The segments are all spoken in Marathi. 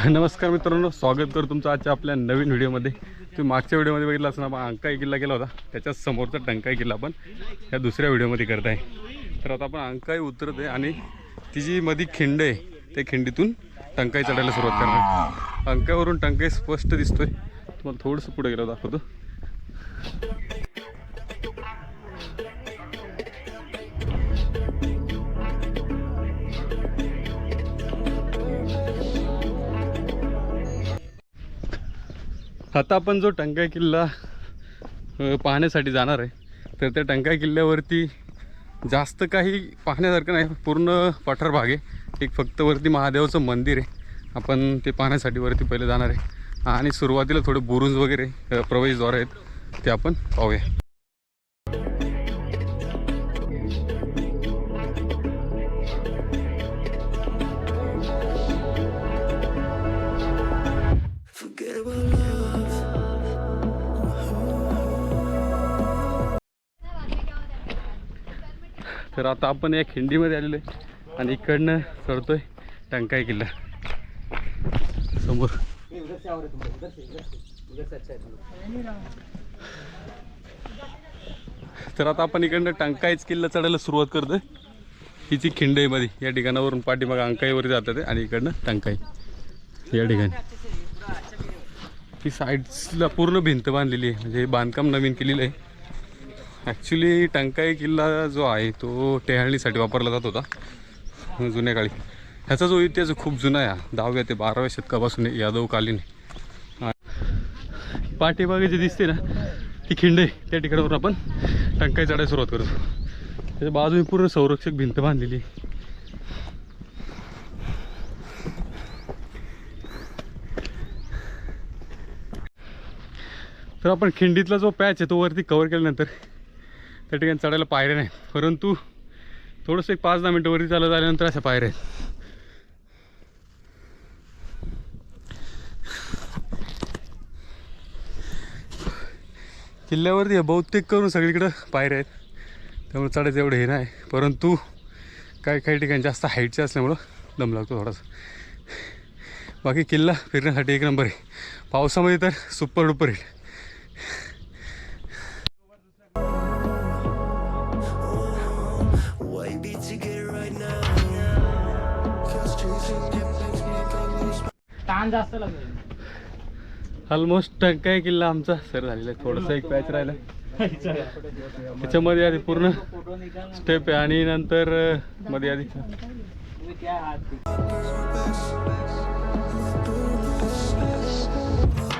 नमस्कार मित्रांनो स्वागत करतो तुमचं आजच्या आपल्या नवीन व्हिडिओमध्ये. तुम्ही मागच्या व्हिडिओमध्ये बघितलं असं आपण अंकाई किल्ला गेला होता. त्याच्या समोरचा टंकाई किल्ला आपण या दुसऱ्या व्हिडिओमध्ये करत आहे. तर आता आपण अंकाई उतरत आहे आणि ती जी मधी खिंड आहे त्या खिंडीतून टंकाई चढायला सुरुवात करणार अंकाईवरून टंकाई स्पष्ट दिसतोय. तुम्हाला थोडंसं पुढे गेलं दाखवतो. आता आपण जो टंकाई किल्ला पाहण्यासाठी जाणार आहे तर त्या टंकाई किल्ल्यावरती जास्त काही पाहण्यासारखं नाही पूर्ण पठार भाग आहे. एक फक्त वरती महादेवाचं मंदिर आहे. आपण ते पाहण्यासाठी वरती पहिले जाणार आहे. आणि सुरुवातीला थोडे बुरुज वगैरे प्रवेशद्वार आहेत ते आपण पाहूया. तर आता आपण या खिंडीमध्ये आलेलो आहे. आणि इकडनं चढतोय टंकाई किल्ला. समोर. तर आता आपण इकडनं टंकाईच किल्ला चढायला सुरुवात करतोय. हिची खिंडईमध्ये या ठिकाणावरून पाठीमाग अंकाईवर जातात आहे आणि इकडनं टंकाई. या ठिकाणी. ही साईड्सला पूर्ण भिंत बांधलेली आहे. म्हणजे बांधकाम नवीन केलेलं आहे. ॲक्च्युली टंकाई किल्ला जो आहे तो टेहाळणीसाठी वापरला जात होता. जुन्या काळी. ह्याचा जो इतिहास खूप जुना आहे. दहाव्या ते बाराव्या शतकापासून यादवकालीन आहे. आ- पाठीमागे जे दिसते ना ती खिंड आहे त्या ठिकाणावर आपण टंकाई चढायला सुरुवात करतो. त्याच्या बाजूने पूर्ण संरक्षक भिंत बांधलेली आहे. तर आपण खिंडीतला जो पॅच आहे तो वरती कवर केल्यानंतर त्या ठिकाणी चढायला पायऱ्या नाही परंतु थोडंसं एक पाच दहा मिनटं वरती चालत आल्यानंतर अशा पायऱ्या आहेत. किल्ल्यावरती बहुतेक करून सगळीकडं पायऱ्या आहेत. त्यामुळे चढायचं एवढं हे नाही. परंतु काही काही ठिकाणी जास्त हाईटचे असल्यामुळं दम लागतो थोडासा. बाकी किल्ला फिरण्यासाठी एक नंबर आहे. पावसामध्ये तर सुपर डुपर येईल ताण जास्त लागेल ऑलमोस्ट टंकाई किल्ला आमचा. सर झालेला आहे थोडंसं एक पॅच राहिला. त्याच्यामध्ये आधी पूर्ण स्टेप आहे आणि नंतर मध्ये आधी. my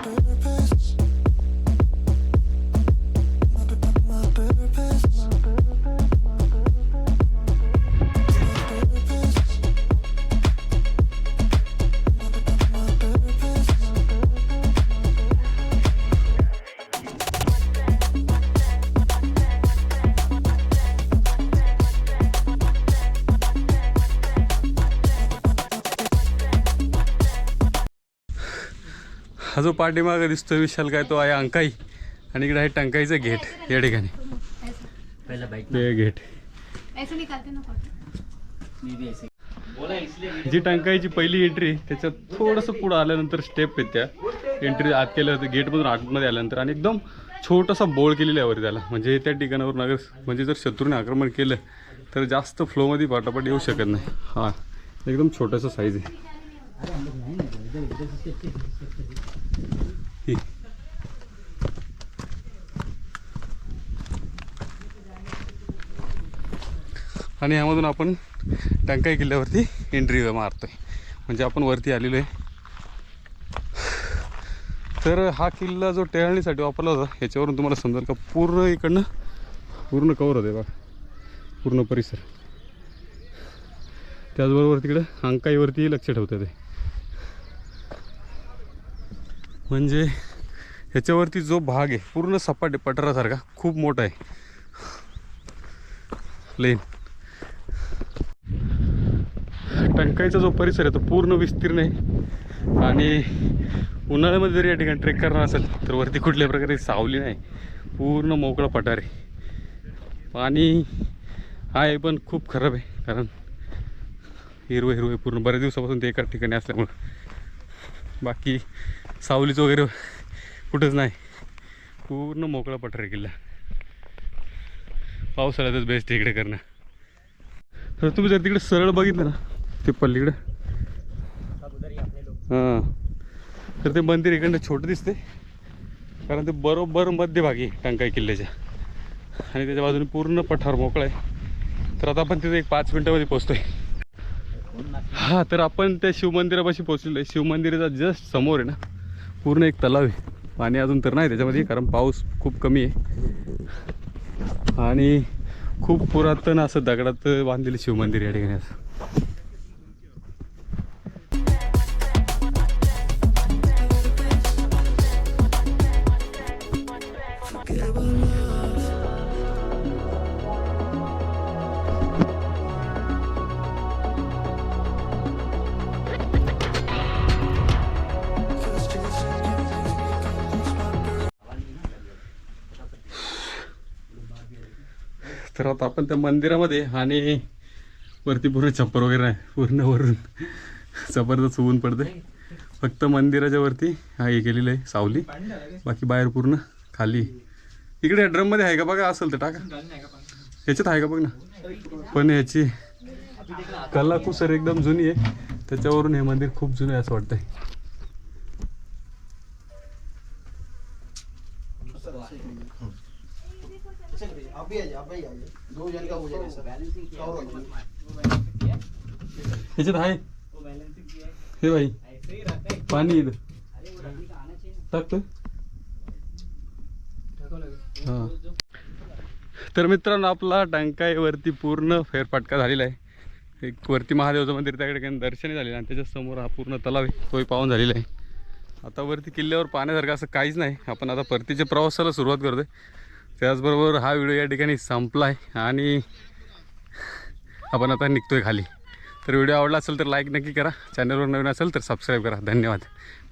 हा जो पाठीमागं दिसतोय विशाल काय तो आहे अंकाई. आणि इकडे आहे टंकाईचं गेट या ठिकाणी. पहिला बाईक ते गेट. ऐसे निकालते ना फोटो बोला इसलिए जी टंकाईची पहिली एंट्री त्याच्यात थोडंसं पुढं आल्यानंतर स्टेप आहेत त्या एंट्री आत केलं होतं गेटमधून आतमध्ये आल्यानंतर. आणि एकदम छोटासा बोळ केलेला आहे वरती त्याला. म्हणजे त्या ठिकाणावरून अगर म्हणजे जर शत्रूने आक्रमण केलं तर जास्त फ्लोमध्ये पाटापाट येऊ शकत नाही. हां एकदम छोटंसं साईज आहे. आणि यामधून आपण टंकाई किल्ल्यावरती एंट्री मारतोय. म्हणजे आपण वरती आलेलो आहे. तर हा किल्ला जो टेहळणीसाठी वापरला होता ह्याच्यावरून तुम्हाला समजेल का पूर्ण इकडनं पूर्ण कवर होते बघा. पूर्ण परिसर. त्याचबरोबर तिकडं अंकाईवरती लक्ष ठेवतं ते. म्हणजे ह्याच्यावरती जो भाग आहे पूर्ण सपाट आहे पठारासारखा खूप मोठा आहे. लेन टंकाईचा जो परिसर आहे तो पूर्ण विस्तीर्ण आहे. आणि उन्हाळ्यामध्ये जरी या ठिकाणी ट्रेक करणार असेल तर वरती कुठल्या प्रकारे सावली नाही. पूर्ण मोकळा पठार आहे. पाणी आहे पण खूप खराब आहे कारण हिरवं हिरवं आहे पूर्ण. बऱ्याच दिवसापासून ते एकाच ठिकाणी असल्यामुळं. बाकी सावलीचं वगैरे कुठंच नाही. पूर्ण मोकळा पठार आहे किल्ला. पावसाळ्यातच बेस्ट इकडे करणं. तर तुम्ही जर तिकडे सरळ बघितलं ना ते पल्लीकडं हां. तर ते मंदिर इकडनं छोटं दिसते कारण ते बरोबर मध्यभागी टंकाई किल्ल्याच्या. आणि त्याच्या बाजूने पूर्ण पठार मोकळा आहे. तर आता आपण तिथे एक पाच मिनटामध्ये पोचतोय हा तर आपण त्या शिवमंदिरापाशी पोचलेलो आहे. शिवमंदिराचा जस्ट समोर आहे ना. पूर्ण एक तलाव आहे. पाणी अजून तर नाही त्याच्यामध्ये कारण पाऊस खूप कमी आहे. आणि खूप पुरातन असं दगडात बांधलेलं शिवमंदिर या ठिकाणी असं. होता आता आपण त्या मंदिरामध्ये आणि वरती पूर्ण छप्पर वगैरे आहे पूर्ण वरून जबरदस्त ऊन पडते फक्त मंदिराच्या वरती हा हे केलेलं आहे सावली. बाकी बाहेर पूर्ण खाली. इकडे ड्रममध्ये आहे का बघा? असेल तर टाका. ह्याच्यात आहे का बघ ना? पण ह्याची कलाकुसर एकदम जुनी आहे. त्याच्यावरून हे मंदिर खूप जुनं आहे असं वाटतंय. आप भी आ जाइए आप भी आ जाइए दो जन का हो जाएगा सर और हो। ह्याच्यात आहे हे? भाई पाणी टाकतोय हां? तर मित्रांनो आपला टंकाईवरती पूर्ण फेरफटका झालेला आहे. एक वरती महादेवाचं मंदिर त्याकडे काही दर्शनी झालेलं आहे आणि त्याच्यासमोर हा पूर्ण तलाव आहे तोही पाहून झालेला आहे. आता वरती किल्ल्यावर पाहण्यासारखं असं काहीच नाही. आपण आता परतीच्या प्रवासाला सुरुवात करतोय. त्याचबरोबर हा व्हिडिओ या ठिकाणी संपला आहे आणि आपण आता निघतो आहे खाली. तर व्हिडिओ आवडला असेल तर लाईक नक्की करा. चॅनलवर नवीन असेल तर सबस्क्राईब करा. धन्यवाद.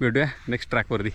भेटूया नेक्स्ट ट्रॅकवरती